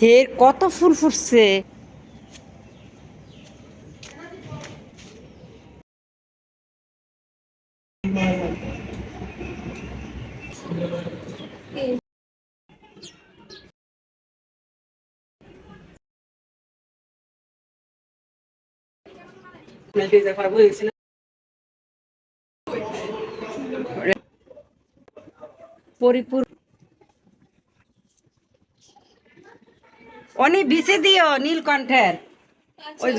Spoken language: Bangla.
হের কত ফুল ফুটছে। পরিপূর অনি বিষে দিও নীলকণ্ঠের আচ্ছা। ওই